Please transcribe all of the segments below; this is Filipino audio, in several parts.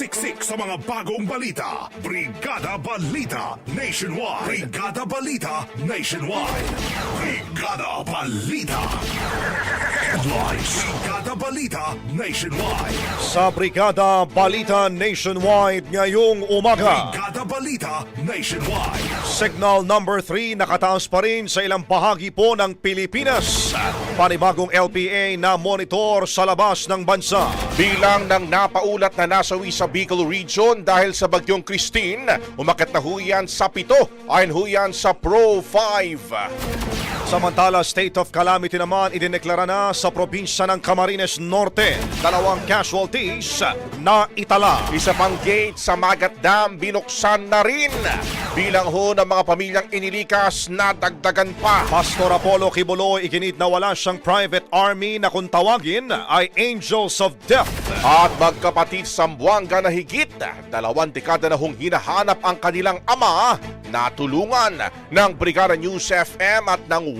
Siksik sa mga bagong balita. Brigada Balita Nationwide. Brigada Balita Nationwide. Brigada Balita. Headlines. Brigada Balita Nationwide. Sa Brigada Balita Nationwide ngayong umaga. Brigada Balita Nationwide. Signal number 3 nakataas pa rin sa ilang bahagi po ng Pilipinas. Panibagong LPA na monitor sa labas ng bansa. Bilang ng napaulat na nasawi sa Bicol Region dahil sa bagyong Christine, umakit na huyan sa pito ayon huyan sa Pro 5. Samantala, state of calamity naman idineklara na sa probinsya ng Camarines Norte. Dalawang casualties na itala. Isa pang gate sa Magat Dam binuksan na rin. Bilang ho ng mga pamilyang inilikas na dagdagan pa. Pastor Apollo Kibuloy iginit na wala siyang private army na kung tawagin ay Angels of Death. At magkapatid sa Buanga na higit, dalawang dekada na hong hinahanap ang kanilang ama na tulungan ng Brigada News FM at ng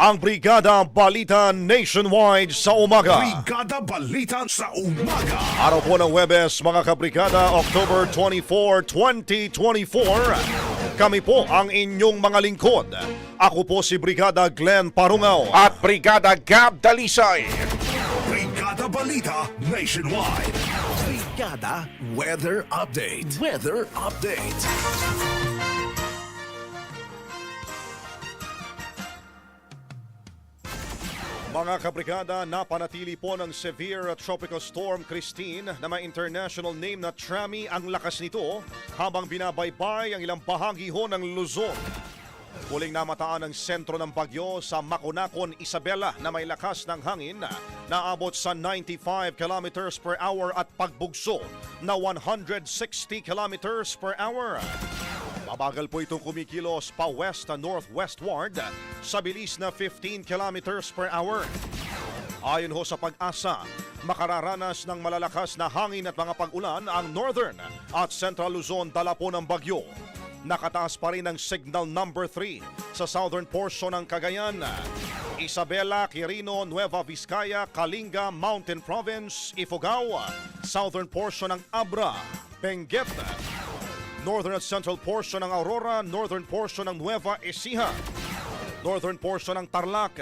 ang Brigada Balita Nationwide sa umaga. Brigada Balita sa umaga. Araw po ng Webes, mga kabrigada, October 24, 2024. Kami po ang inyong mga lingkod. Ako po si Brigada Glenn Parungaw. At Brigada Gab Dalisay. Brigada Balita Nationwide. Brigada Weather Update. Weather Update. Mga kabrigada, napanatili po ng severe tropical storm Christine na may international name na Trami ang lakas nito habang binabaybay ang ilang bahagi ho ng Luzon. Huling namataan ang sentro ng bagyo sa Maconacon, Isabela na may lakas ng hangin na abot sa 95 kilometers per hour at pagbugso na 160 kilometers per hour. Mabagal po itong kumikilos pa west na northwestward sa bilis na 15 kilometers per hour. Ayon ho sa pag-asa, makararanas ng malalakas na hangin at mga pag-ulan ang northern at central Luzon dala po ng bagyo. Nakataas pa rin ang signal number 3 sa southern portion ng Cagayan. Isabela, Quirino, Nueva Vizcaya, Kalinga, Mountain Province, Ifugao, southern portion ng Abra, Benguet, northern at central portion ng Aurora, northern portion ng Nueva Ecija, northern portion ng Tarlac,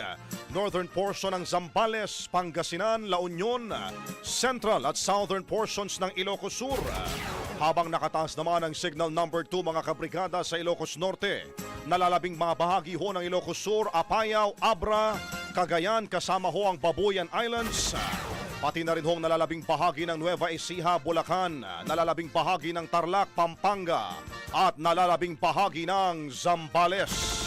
northern portion ng Zambales, Pangasinan, La Union, central at southern portions ng Ilocos Sur. Habang nakataas naman ang signal number 2 mga kabrigada sa Ilocos Norte, nalalabing mga bahagi ho ng Ilocos Sur, Apayao, Abra, Cagayan kasama ho ang Babuyan Islands, Pati na rin hong nalalabing bahagi ng Nueva Ecija, Bulacan, nalalabing bahagi ng Tarlac, Pampanga, at nalalabing bahagi ng Zambales.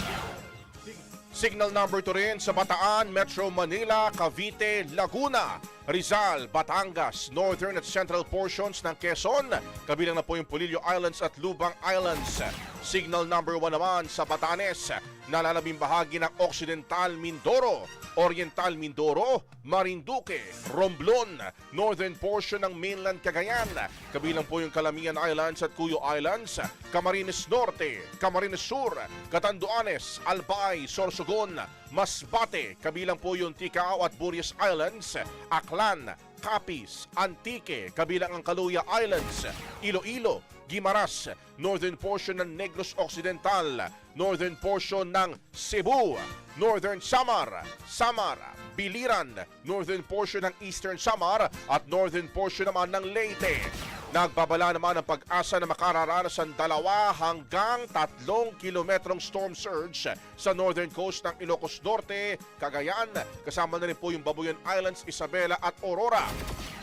Signal number 2 rin sa Bataan, Metro Manila, Cavite, Laguna, Rizal, Batangas, northern at central portions ng Quezon. Kabilang na po yung Polillo Islands at Lubang Islands. Signal number 1 naman sa Batanes, nalalabing bahagi ng Occidental Mindoro, Oriental Mindoro, Marinduque, Romblon, northern portion ng mainland Cagayan. Kabilang po yung Calamian Islands at Cuyo Islands, Camarines Norte, Camarines Sur, Catanduanes, Albay, Sorsogon, Masbate, kabilang po yung Ticao at Burias Islands, Aklan, Capiz, Antique, kabilang ang Kaluya Islands, Iloilo, Guimaras, northern portion ng Negros Occidental, northern portion ng Cebu, northern Samar, Samar, Biliran, northern portion ng Eastern Samar at northern portion naman ng Leyte. Nagbabala naman ang pag-asa na makararanas ang dalawa hanggang tatlong kilometrong storm surge sa northern coast ng Ilocos Norte, Cagayan, kasama na rin po yung Babuyan Islands, Isabela at Aurora.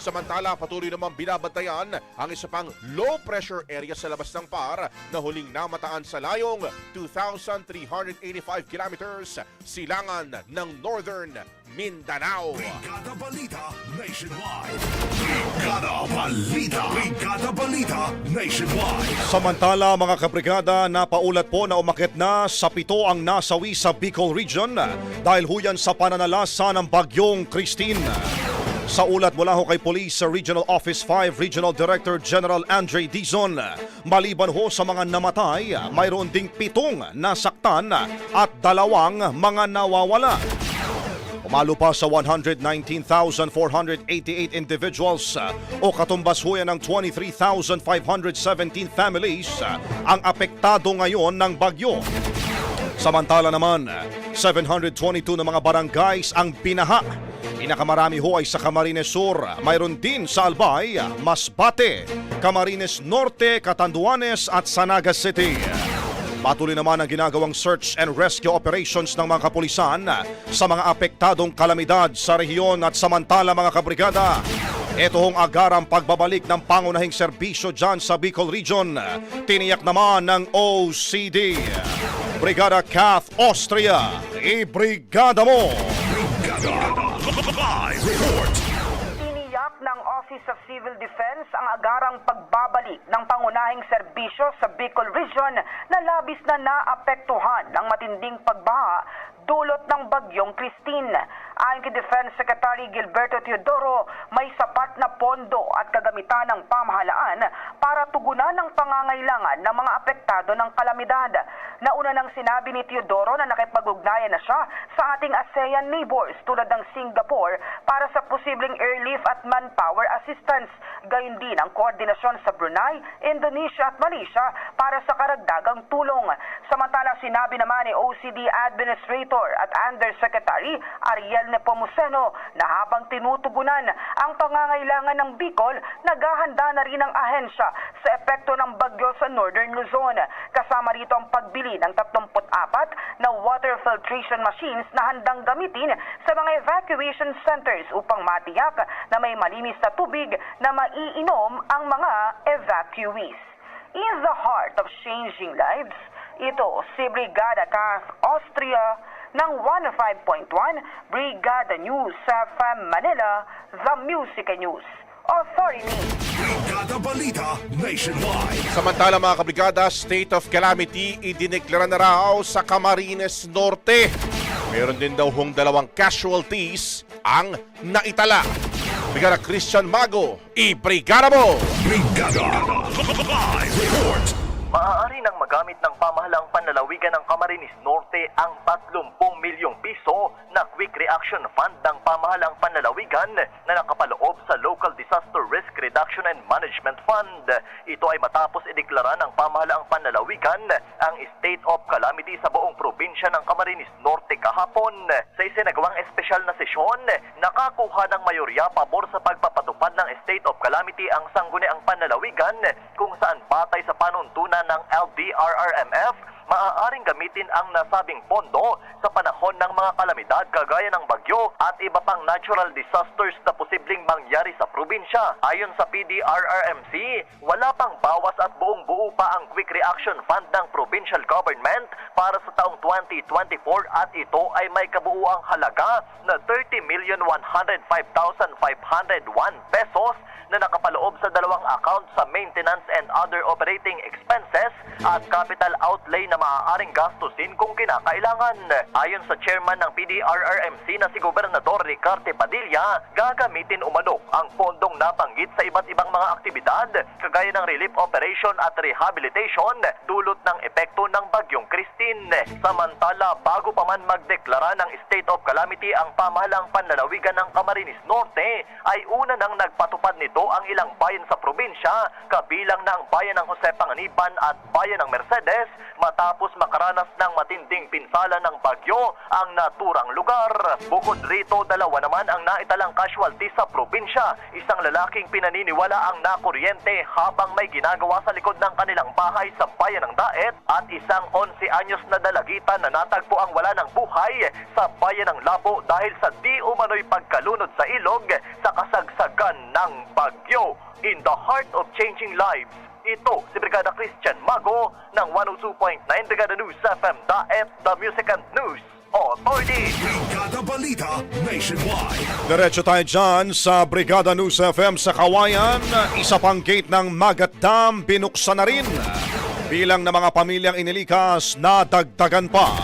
Samantala, patuloy namang binabantayan ang isa pang low pressure area sa labas ng PAR na huling namataan sa layong 2,385 kilometers silangan ng Northern Mindanao. Brigada Balita Nationwide. Brigada Balita. Brigada Balita Nationwide. Samantala mga kabrigada, napaulat po na umakit na sa pito ang nasawi sa Bicol Region dahil huyan sa pananalasa ng bagyong Christine. Sa ulat mula ho kay Police Regional Office 5 Regional Director General Andre Dizon, maliban ho sa mga namatay, mayroon ding pitong nasaktan at dalawang mga nawawala. Umalo pa sa 119,488 individuals uh, o katumbas ho ng 23,517 families uh, ang apektado ngayon ng bagyo. Samantala naman, 722 na mga barangays ang binaha. Pinakamarami ho ay sa Camarines Sur, mayroon din sa Albay, Masbate, Camarines Norte, Catanduanes at Sanaga City. Patuloy naman ang ginagawang search and rescue operations ng mga kapulisan sa mga apektadong kalamidad sa rehiyon at samantala mga kabrigada. Ito hong agarang pagbabalik ng pangunahing serbisyo dyan sa Bicol Region. Tiniyak naman ng OCD. Brigada Kath Austria, i-brigada mo! Brigada Live Report. Defense ang agarang pagbabalik ng pangunahing serbisyo sa Bicol Region na labis na naapektuhan ng matinding pagbaha dulot ng bagyong Christine. Ayon kay Defense Secretary Gilberto Teodoro, may sapat na pondo at kagamitan ng pamahalaan para tugunan ang pangangailangan ng mga apektado ng kalamidad. Nauna nang sinabi ni Teodoro na nakipag-ugnayan na siya sa ating ASEAN neighbors tulad ng Singapore para sa posibleng airlift at manpower assistance. Gayon din ang koordinasyon sa Brunei, Indonesia at Malaysia para sa karagdagang tulong. Samantala sinabi naman ni OCD Administrator at Undersecretary Ariel Nepomuceno na habang tinutugunan ang pangangailangan ng Bicol, naghahanda na rin ang ahensya sa epekto ng bagyo sa Northern Luzon. Kasama rito ang pagbili ng 34 na water filtration machines na handang gamitin sa mga evacuation centers upang matiyak na may malinis na tubig na maiinom ang mga evacuees. In the heart of changing lives, ito si Brigada Kath Austria ng 105.1 Brigada News FM Manila, The Music News Authority. Brigada Balita Nationwide. Samantala mga kabrigada, state of calamity idineklara na raw sa Camarines Norte. Meron din daw hong dalawang casualties ang naitala. Brigada Christian Mago, i-brigada mo! Brigada Live Report. maaari nang magamit ng pamahalaang panlalawigan ng Camarines Norte ang 30 milyong piso na Quick Reaction Fund ng pamahalaang panlalawigan na nakapaloob sa Local Disaster Risk Reduction and Management Fund. Ito ay matapos ideklara ng pamahalaang panlalawigan ang state of calamity sa buong probinsya ng Camarines Norte kahapon. Sa isinagawang espesyal na sesyon, nakakuha ng mayorya pabor sa pagpapatupad ng state of calamity ang sangguniang panlalawigan kung saan batay sa panuntunan ng LDRRMF maaaring gamitin ang nasabing pondo sa panahon ng mga kalamidad kagaya ng bagyo at iba pang natural disasters na posibleng mangyari sa probinsya. Ayon sa PDRRMC, wala pang bawas at buong buo pa ang Quick Reaction Fund ng provincial government para sa taong 2024 at ito ay may kabuuang halaga na 30,105,501 pesos na nakapaloob sa dalawang account sa maintenance and other operating expenses at capital outlay na maaaring gastusin kung kinakailangan. Ayon sa chairman ng PDRRMC na si Gobernador Ricarte Padilla, gagamitin umano ang pondong nabanggit sa iba't ibang mga aktibidad kagaya ng relief operation at rehabilitation dulot ng epekto ng bagyong Christine. Samantala, bago pa man magdeklara ng state of calamity ang pamahalang panlalawigan ng Camarines Norte, ay una nang nagpatupad nito ang ilang bayan sa probinsya, kabilang na ang bayan ng Jose Panganiban at bayan ng Mercedes matapos makaranas ng matinding pinsala ng bagyo ang naturang lugar. Bukod rito, dalawa naman ang naitalang casualty sa probinsya. Isang lalaking pinaniniwala ang nakuryente habang may ginagawa sa likod ng kanilang bahay sa bayan ng Daet at isang 11 anyos na dalagitan na natagpo ang wala ng buhay sa bayan ng Labo dahil sa di umano'y pagkalunod sa ilog sa kasagsagan ng bagyo. In the heart of changing lives, ito si Brigada Christian Mago ng 102.9 Brigada News FM Daet, The Music and News Authority. Brigada Balita Nationwide. Diretso tayo dyan sa Brigada News FM sa Kawayan. Isa pang gate ng Magat Dam binuksan na rin. Bilang ng mga pamilyang inilikas, nadagdagan pa.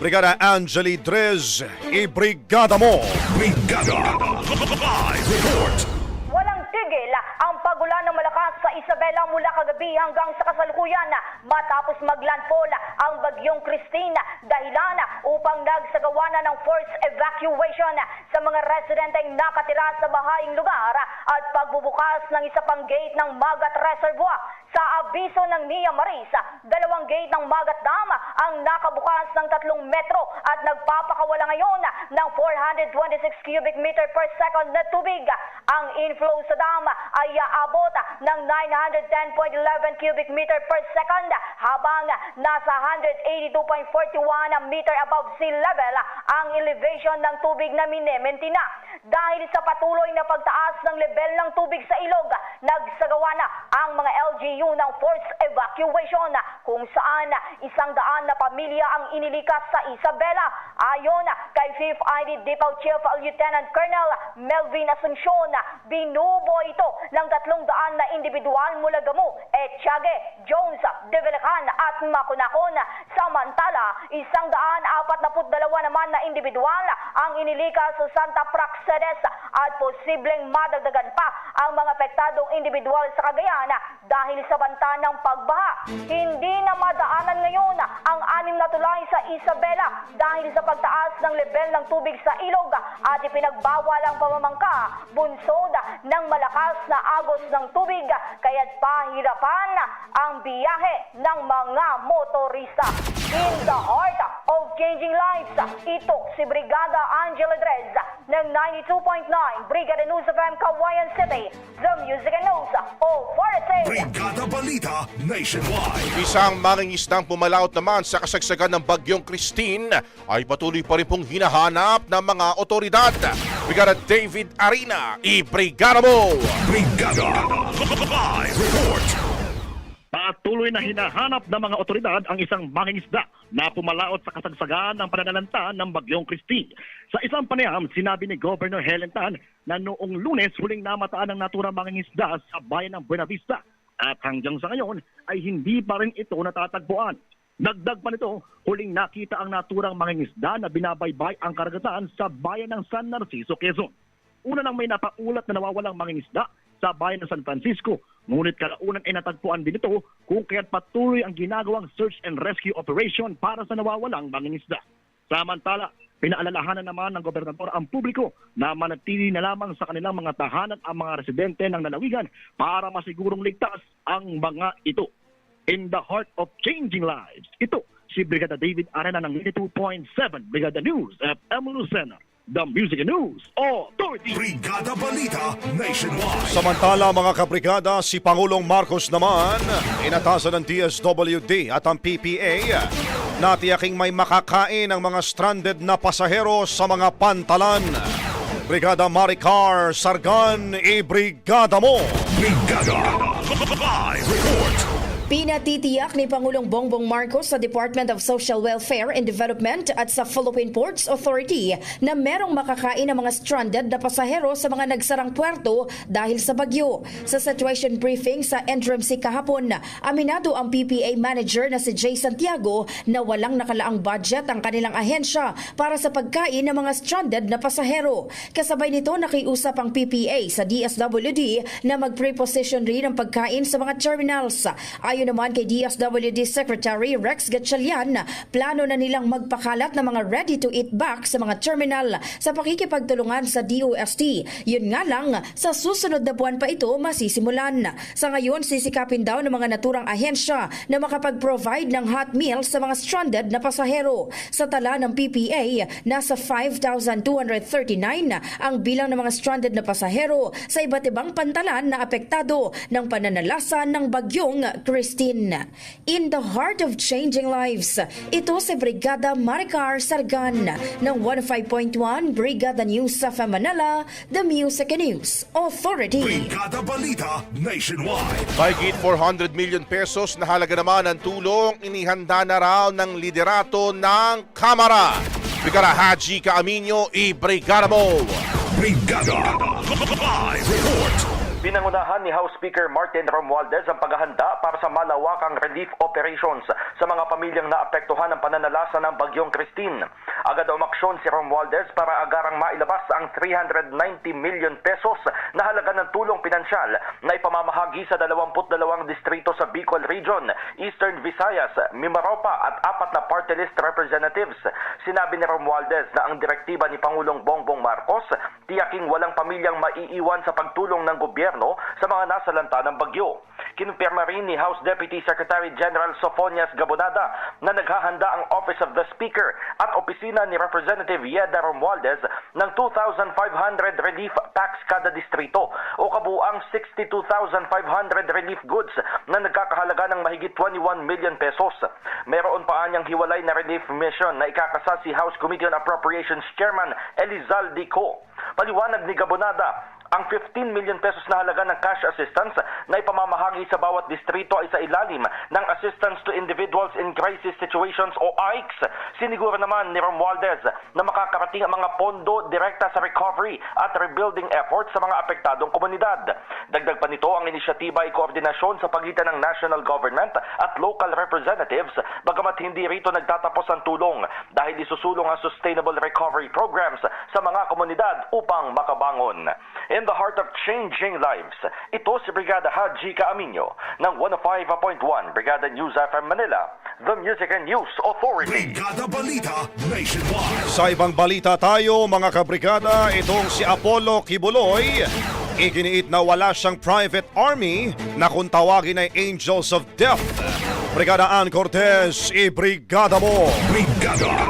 Brigada Angeli Drez, ibrigada mo! Brigada Live Report. Walang tigil ang pagulan ng malakas sa Isabela mula kagabi hanggang sa kasalukuyan matapos maglandfall ang bagyong Christine dahilan upang nagsagawa na ng forced evacuation sa mga residenteng nakatira sa bahaing lugar at pagbubukas ng isa pang gate ng Magat Reservoir. Sa abiso ng Nia Maris, dalawang gate ng Magat Dam ang nakabukas ng tatlong metro at nagpapakawala ngayon ng 426 cubic meter per second na tubig. Ang inflow sa dam ay aabot ng 910.11 cubic meter per second habang nasa 182.41 meter above sea level ang elevation ng tubig na minementina. Dahil sa patuloy na pagtaas ng level ng tubig sa ilog, nagsagawa na ang mga LGU ng forced evacuation kung saan isang daan na pamilya ang inilikas sa Isabela. Ayon kay 5th ID Depot Chief Lieutenant Colonel Melvin Asuncion, binubo ito ng tatlong daan na individual mula Gamu, Etiague, Jones, Develacan at Makunakon. Samantala, isang daan apat na dalawa naman na individual ang inilikas sa Santa Praxedes at posibleng madagdagan pa ang mga apektadong individual sa Cagayan dahil sa banta ng pagbaha. Hindi na madaanan ngayon ang anim na tulay sa Isabela dahil sa pagtaas ng level ng tubig sa ilog at ipinagbawal ang pamamangka bunsod ng malakas na agos ng tubig kaya't pahirapan ang biyahe ng mga motorista. In the heart of changing lives, ito si Brigada Angela Drez ng 92.9 Brigada News of M. Kawayan City, the Music and News Authority. Brigada Balita Nationwide. Isang mangingisdang pumalaot naman sa kasagsagan ng bagyong Christine ay patuloy pa rin pong hinahanap ng mga otoridad. Brigada David Arena, ibrigada mo! Brigada Live Report. Patuloy na hinahanap ng mga otoridad ang isang mangingisda na pumalaot sa kasagsagan ng pananalanta ng Bagyong Christine. Sa isang panayam, sinabi ni Governor Helen Tan na noong lunes huling namataan ng naturang mangingisda sa bayan ng Buena Vista at hanggang sa ngayon ay hindi pa rin ito natatagpuan. Dagdag pa nito, huling nakita ang naturang mangingisda na binabaybay ang karagatan sa bayan ng San Narciso, Quezon. Una nang may napaulat na nawawalang mangingisda sa bayan ng San Francisco Ngunit kalaunan ay natagpuan din ito kung kaya't patuloy ang ginagawang search and rescue operation para sa nawawalang mangingisda. Samantala, pinaalalahanan naman ng gobernador ang publiko na manatili na lamang sa kanilang mga tahanan ang mga residente ng lalawigan para masigurong ligtas ang mga ito. In the heart of changing lives, ito si Brigada David Arena ng 92.7 Brigada News FM Lucena, the Music and News Authority. Brigada Balita Nationwide. Samantala mga kabrigada, si Pangulong Marcos naman inatasan ng DSWD at ang PPA na tiyaking may makakain ang mga stranded na pasahero sa mga pantalan. Brigada Maricar Sargan, i-brigada mo! Brigada. Live report. Pinatitiyak ni Pangulong Bongbong Marcos sa Department of Social Welfare and Development at sa Philippine Ports Authority na merong makakain ng mga stranded na pasahero sa mga nagsarang puerto dahil sa bagyo. Sa situation briefing sa NDRMC kahapon, aminado ang PPA manager na si Jay Santiago na walang nakalaang budget ang kanilang ahensya para sa pagkain ng mga stranded na pasahero. Kasabay nito nakiusap ang PPA sa DSWD na mag-preposition rin ang pagkain sa mga terminals. Ayon naman kay DSWD Secretary Rex Gatchalian, plano na nilang magpakalat ng mga ready-to-eat back sa mga terminal sa pakikipagtulungan sa DOST. Yun nga lang, sa susunod na buwan pa ito masisimulan. Sa ngayon, sisikapin daw ng mga naturang ahensya na makapag-provide ng hot meals sa mga stranded na pasahero. Sa tala ng PPA, nasa 5,239 ang bilang ng mga stranded na pasahero sa iba't ibang pantalan na apektado ng pananalasan ng bagyong Christine. In the heart of changing lives, ito si Brigada Maricar Sargan ng 105.1 Brigada News sa Manila, The Music and News Authority. Brigada Balita Nationwide. Mahigit 400 million pesos na halaga naman ang tulong inihanda na raw ng liderato ng Kamara. Brigada Haji Kaaminyo, i-brigada mo! Brigada. Live report. Pinangunahan ni House Speaker Martin Romualdez ang paghahanda para sa malawakang relief operations sa mga pamilyang naapektuhan ng pananalasa ng bagyong Christine. Agad umaksyon si Romualdez para agarang mailabas ang 390 million pesos na halaga ng tulong pinansyal na ipamamahagi sa 22 distrito sa Bicol Region, Eastern Visayas, Mimaropa at apat na party list representatives. Sinabi ni Romualdez na ang direktiba ni Pangulong Bongbong Marcos tiyaking walang pamilyang maiiwan sa pagtulong ng gobyerno sa mga nasalanta ng bagyo. Kinumpirma rin ni House Deputy Secretary General Sofonias Gabonada na naghahanda ang Office of the Speaker at opisina ni Representative Yeda Romualdez ng 2,500 relief packs kada distrito o kabuang 62,500 relief goods na nagkakahalaga ng mahigit 21 million pesos. Meron pa anyang hiwalay na relief mission na ikakasa si House Committee on Appropriations Chairman Elizalde Co. Paliwanag ni Gabonada, ang 15 million pesos na halaga ng cash assistance na ipamamahagi sa bawat distrito ay sa ilalim ng Assistance to Individuals in Crisis Situations o AICS. Siniguro naman ni Romualdez na makakarating ang mga pondo direkta sa recovery at rebuilding efforts sa mga apektadong komunidad. Dagdag pa nito ang inisyatiba ay koordinasyon sa pagitan ng national government at local representatives bagamat hindi rito nagtatapos ang tulong dahil isusulong ang sustainable recovery programs sa mga komunidad upang makabangon. The heart of changing lives, ito si Brigada Haji Kaaminyo ng 105.1 Brigada News FM Manila, The Music and News Authority. Brigada Balita Nationwide. Sa ibang balita tayo mga kabrigada, itong si Apollo Kibuloy, iginiit na wala siyang private army na kung tawagin ay Angels of Death. Brigada Ann Cortez, i-brigada mo! Brigada.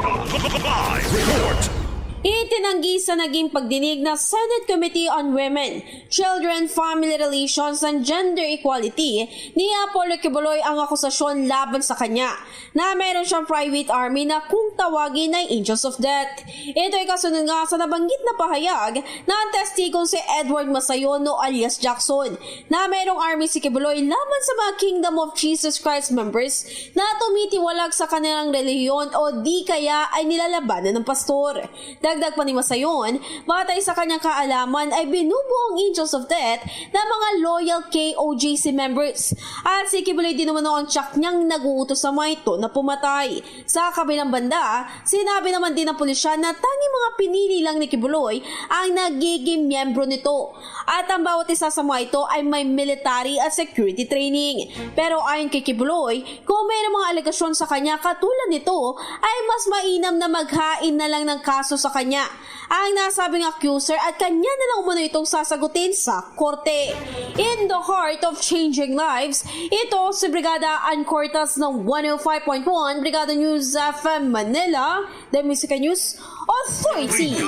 Itinanggi sa naging pagdinig na Senate Committee on Women, Children, Family Relations and Gender Equality ni Apollo Kibuloy ang akusasyon laban sa kanya na meron siyang private army na kung tawagin ay Angels of Death. Ito ay kasunod nga sa nabanggit na pahayag na ang testigong si Edward Masayono alias Jackson na merong army si Kibuloy laban sa mga Kingdom of Jesus Christ members na tumitiwalag sa kanilang relihiyon o di kaya ay nilalabanan ng pastor. Dagdag pa ni Masayon, batay sa kanyang kaalaman ay binubuo ang Angels of Death ng mga loyal KOJC members. At si Kibuloy din naman ang tsak niyang naguutos sa mga ito na pumatay. Sa kabilang banda, sinabi naman din ng pulisya na tanging mga pinili lang ni Kibuloy ang nagiging miyembro nito. At ang bawat isa sa mga ito ay may military at security training. Pero ayon kay Kibuloy, kung mayroong mga alegasyon sa kanya katulad nito, ay mas mainam na maghain na lang ng kaso sa kanya. Ang nasabing accuser at kanya na lang umano itong sasagutin sa korte. In the heart of changing lives, ito si Brigada Ann Cortas ng 105.1 Brigada News FM Manila, The Music News Authority.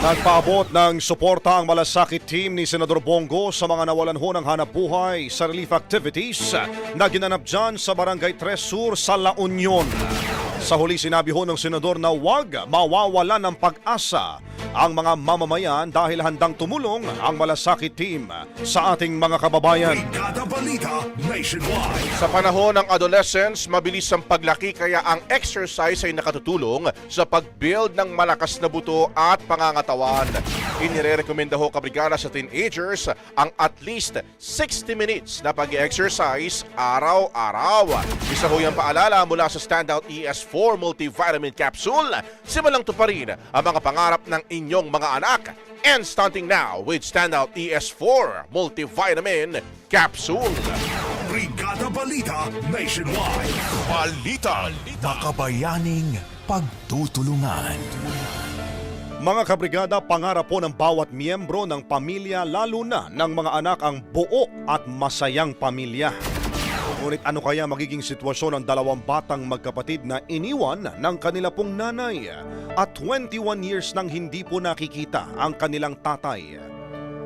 Nagpaabot ng suporta ang malasakit team ni Senador Bongo sa mga nawalan ho ng hanap buhay sa relief activities na ginanap dyan sa Barangay 3 Sur sa La Union. Sa huli sinabi ho ng senador na huwag mawawala ng pag-asa ang mga mamamayan dahil handang tumulong ang malasakit team sa ating mga kababayan. Sa panahon ng adolescence, mabilis ang paglaki kaya ang exercise ay nakatutulong sa pag-build ng malakas na buto at pangangatawan. Inirekomenda ho kabrigada sa teenagers ang at least 60 minutes na pag-exercise araw-araw. Isa ho yung paalala mula sa Standout ES4 Multivitamin Capsule. Simulang tuparin ang mga pangarap ng inyong mga anak. And starting now with Standout ES4 Multivitamin Capsule. Brigada Balita Nationwide. Balita. Makabayaning pagtutulungan. Mga kabrigada, pangarap po ng bawat miyembro ng pamilya lalo na ng mga anak ang buo at masayang pamilya. Ngunit ano kaya magiging sitwasyon ng dalawang batang magkapatid na iniwan ng kanila pong nanay at 21 years nang hindi po nakikita ang kanilang tatay?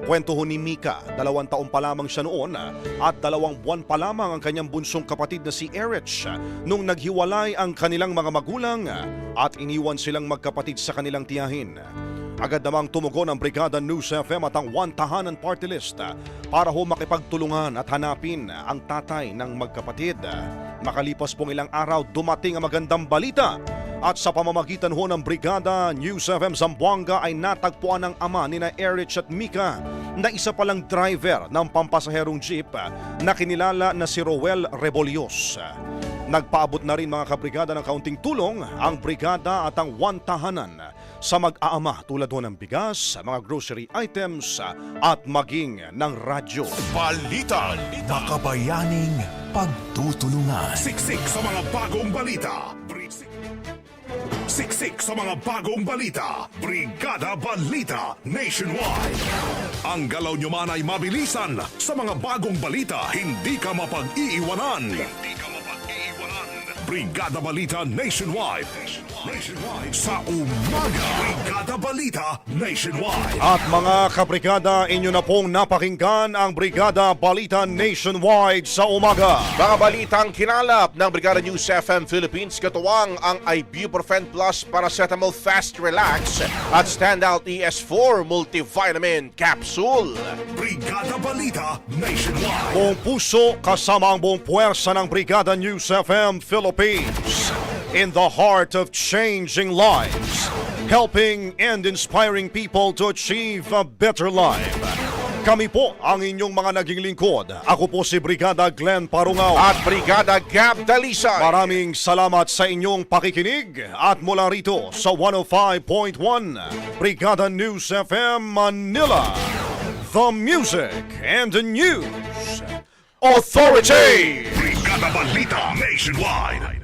Kwento ni Mika, dalawang taon pa lamang siya noon at dalawang buwan pa lamang ang kanyang bunsong kapatid na si Erich nung naghiwalay ang kanilang mga magulang at iniwan silang magkapatid sa kanilang tiyahin. Agad namang tumugon ang Brigada News FM at ang One Tahanan Party List para ho makipagtulungan at hanapin ang tatay ng magkapatid. Makalipas pong ilang araw, dumating ang magandang balita at sa pamamagitan ho ng Brigada News FM Zamboanga ay natagpuan ng ama ni na Erich at Mika na isa palang driver ng pampasaherong jeep na kinilala na si Roel Rebolios. Nagpaabot na rin mga kabrigada ng kaunting tulong ang brigada at ang one tahanan sa mag-aama tulad ho ng bigas, mga grocery items at maging ng radyo. Balita. Makabayaning pagtutulungan. Siksik sa mga bagong balita. Siksik sa mga bagong balita. Brigada Balita Nationwide. Ang galaw nyo man ay mabilisan. Sa mga bagong balita, hindi ka mapag-iiwanan. Hindi ka mapag-iiwanan. Brigada Balita Nationwide. Nationwide. Sa umaga. Brigada Balita Nationwide. At mga kabrigada, inyo na pong napakinggan ang Brigada Balita Nationwide sa umaga. Mga balitang kinalap ng Brigada News FM Philippines katuwang ang Ibuprofen Plus Paracetamol Fast Relax at Standout ES4 Multivitamin Capsule. Brigada Balita Nationwide. Buong puso kasama ang buong puwersa ng Brigada News FM Philippines. In the heart of changing lives, helping and inspiring people to achieve a better life. Kami po ang inyong mga naging lingkod. Ako po si Brigada Glenn Parungaw. At Brigada Gab Dalisay. Maraming salamat sa inyong pakikinig at mula rito sa 105.1 Brigada News FM Manila. The Music and the News Authority! Brigada Balita Nationwide.